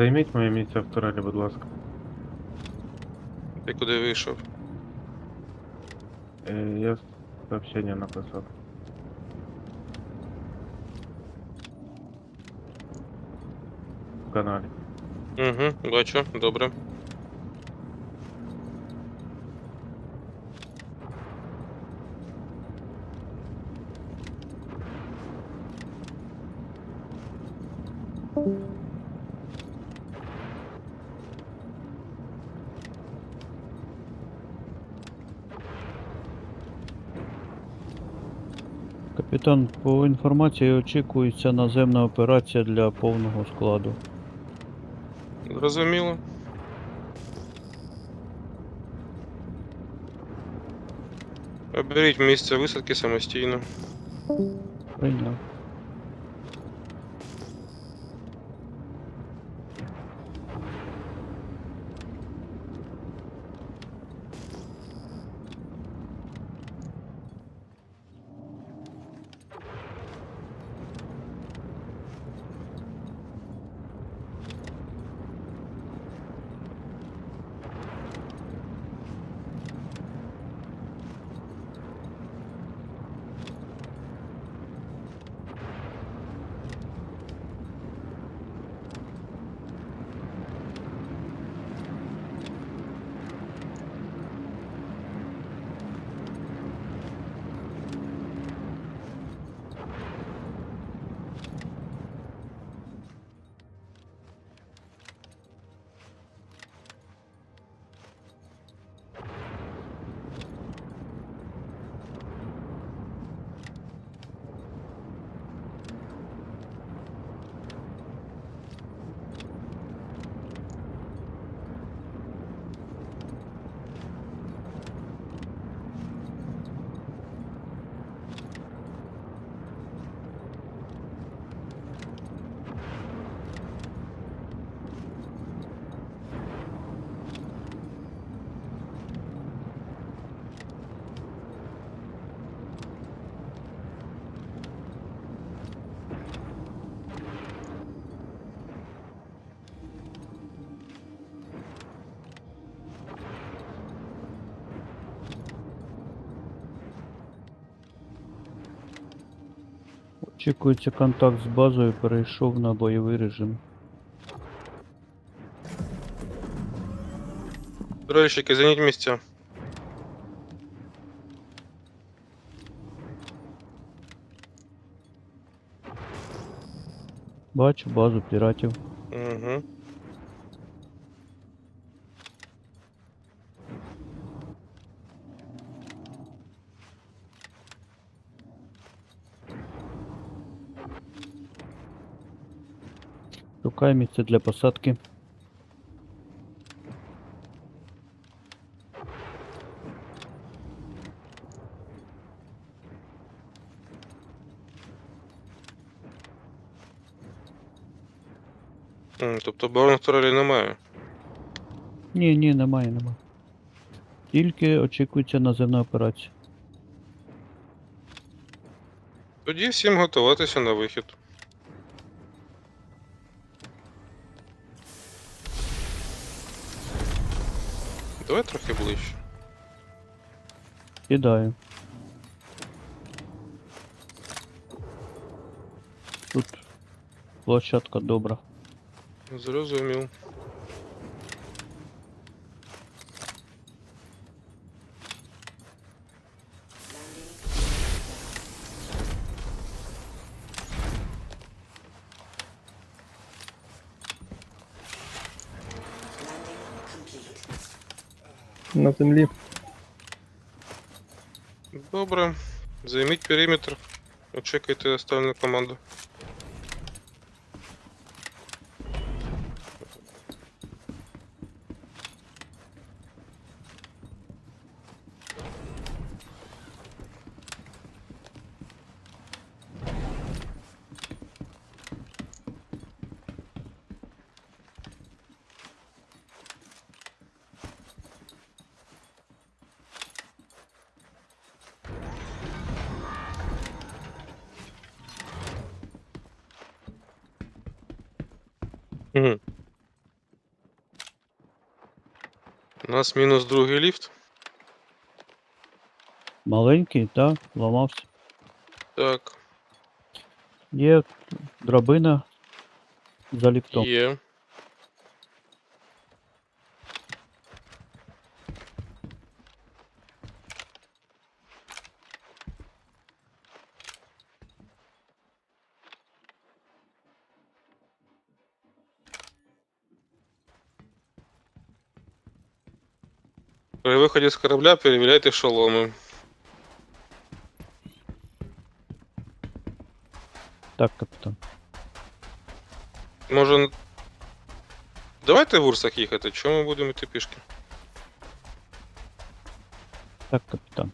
Займіть моє місце в турелі, будь ласка. Ти куди вийшов? Е, Я сообщення написав. В каналі. Угу, бачу, добре. Капітан, по інформації очікується наземна операція для повного складу. Зрозуміло. Оберіть місце висадки самостійно. Прийняв. Очікується контакт з базою, перейшов на бойовий режим. Дрольщики, зайніть місця. Бачу базу піратів. Угу. Шукаю місце для посадки. Тобто оборонних турелей немає. Ні, ні, немає, немає. Тільки очікується наземна операція. Тоді всім готуватися на вихід. Давай трохи ближче. Кидаю. Тут площадка добра. Зрозумів. На землі. Добре. Займіть периметр. Очікуйте останню команду. Угу. У нас мінус другий ліфт. Маленький, так, ламався. Так, Є драбина за ліфтом. є. При виході з корабля перевіряйте шоломи. Так, капітан. Може. н- Давайте в урсах їхати, чому ми будемо йти пішки? Так, капітан.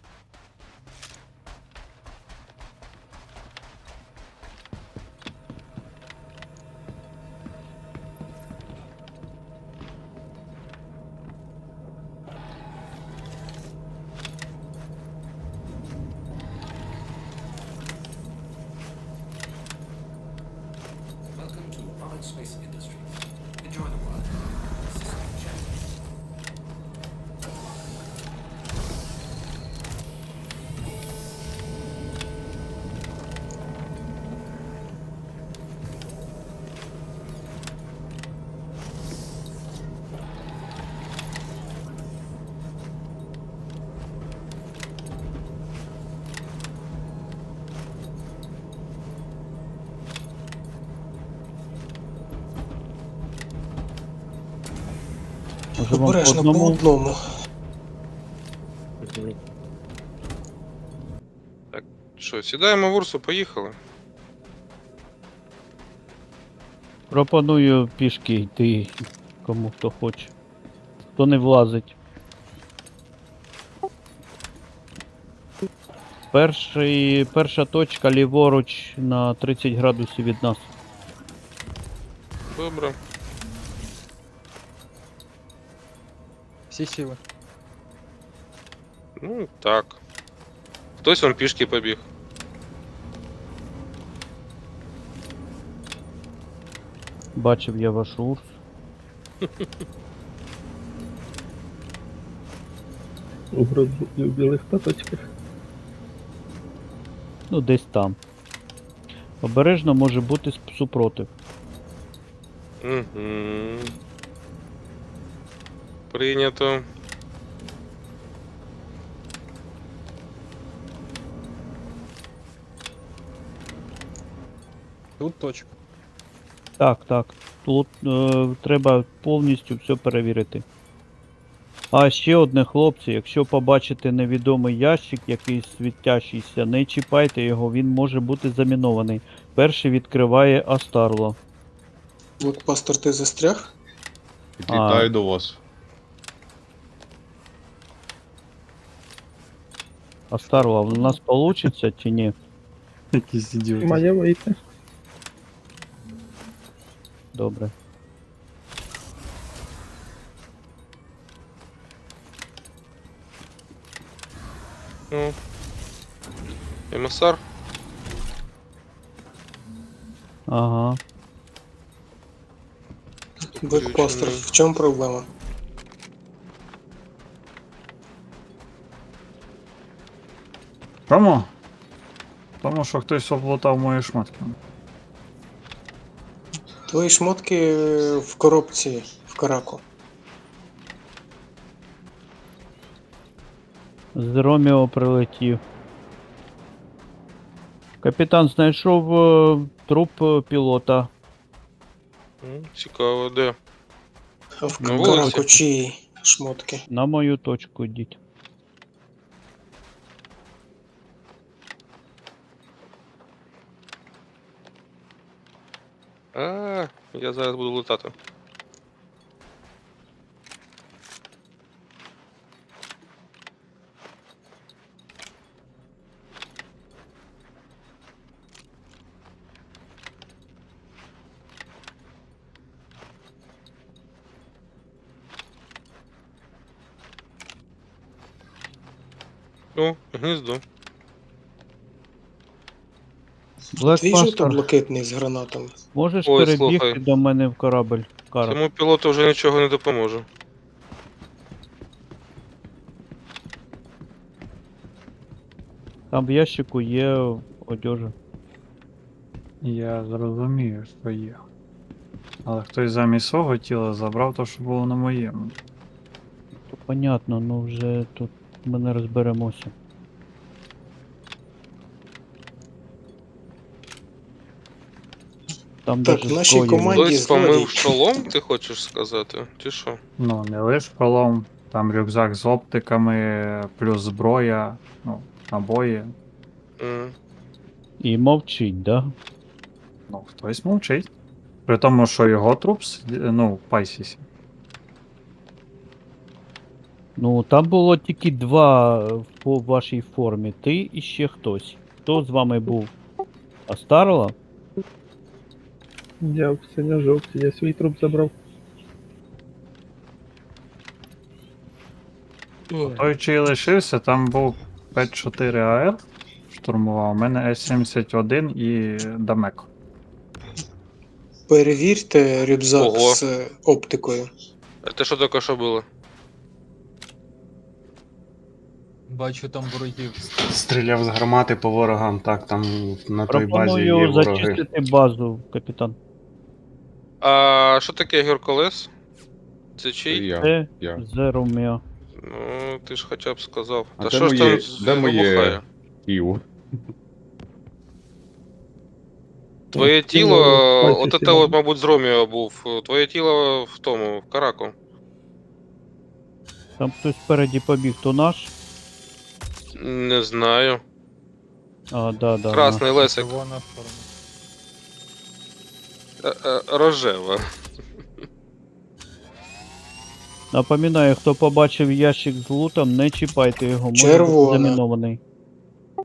Може вам по Обережно по одному? одному. Що, сідаємо в урсу, поїхали. Пропоную пішки йти, кому хто хоче. Хто не влазить. Перший, перша точка ліворуч на 30 градусів від нас. Добре. Всі сіли. Ну, так. Хтось он пішки побіг. Бачив я ваш урс. У грудні в білих паточках. Ну, десь там. Обережно може бути супротив. Угу. Прийнято. Тут точка. Так, так. Тут е, треба повністю все перевірити. А ще одне, хлопці, якщо побачите невідомий ящик, якийсь світящийся, не чіпайте його, він може бути замінований. Перший відкриває Астарло. Блокбастер ти застряг? Підлітаю до вас. Астарло, в нас вийде чи ні? Якісь ідіоти. Має вийти. Добре. Ну. Емісар. Ага. Блокбастер, в чому проблема? Чому? Тому що хтось облутав мої шмотки. Твої шмотки в коробці в караку. З Ромео прилетів. Капітан знайшов е, труп е, пілота. М, Цікаво, де? В На караку вулиці? чиї шмотки? На мою точку йдіть. А, я зараз буду летати. О, гніздо. Твій Black Pastor, жовто-блакитний з гранатами. можеш Ой, перебігти слухай. до мене в корабель? Кара. Цьому пілоту вже нічого не допоможе. Там в ящику є одежа. Я зрозумію, що є. Але хтось замість свого тіла забрав те, що було на моєму. Понятно, ну вже тут ми не розберемося. Там Так, даже в нашій зброї команді-. Хтось помив шолом, ти хочеш сказати? Чи що? Ну, не лиш колом, там рюкзак з оптиками, плюс зброя, ну, набої. М. І мовчить, да? Ну, хтось мовчить. При тому, що його труп, сиді- ну, в пайсісі. Ну, там було тільки два е, по вашій формі. Ти і ще хтось. Хто з вами був? Астарла? Я в синьо-жовтій, я свій труп забрав. Той, чий лишився, там був 5-4 АР, штурмував, у мене С-71 і Дамеко. Перевірте рюкзак Ого. з е, оптикою. А те що таке що було? Бачу там ворогів. Стріляв з гармати по ворогам, так, там на той базі є Пропоную вороги. зачистити базу, капітан. А що таке Геркулес? Це чий? Я. Це я. Зеромео. Ну, ти ж хоча б сказав. А Та де що ж моє- там де моє- вибухає? Ів. Твоє тіло, от це, от, мабуть, з Роміо був. Твоє тіло в тому, в Караку. Там хтось спереді побіг, то наш. Не знаю. А, да, да. Красний лесик. Червона форма. Рожева. Напоминаю, хто побачив ящик з лутом, не чіпайте його, може бути замінований.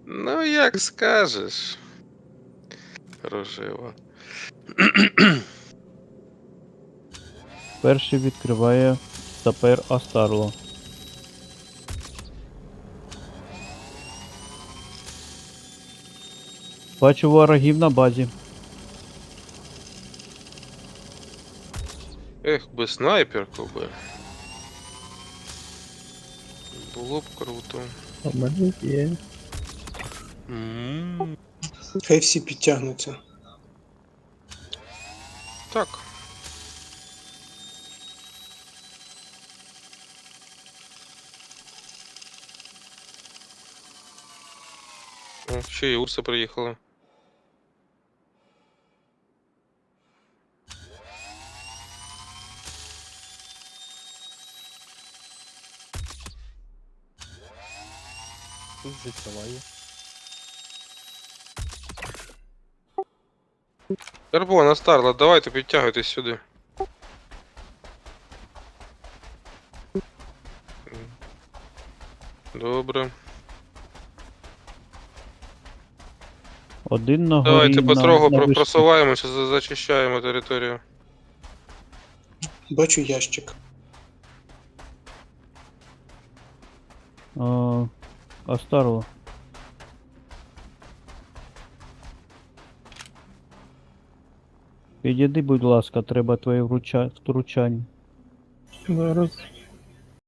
Ну, як скажеш. Рожева. Перший відкриває сапер Астарло. Бачу ворогів на базі. Ех, би снайперку би. Було б круто. А в мене є. М, Хай всі підтягнуться. Так. О, ще і Урса приїхала. Тут життєва є. Карбона, Старла, давайте підтягуйтесь сюди. Добре. Один на горі. Давайте на- потроху на про- вишці. просуваємося, за- зачищаємо територію. Бачу ящик. А, старого. Підійди, будь ласка, треба твоє втручання. Зараз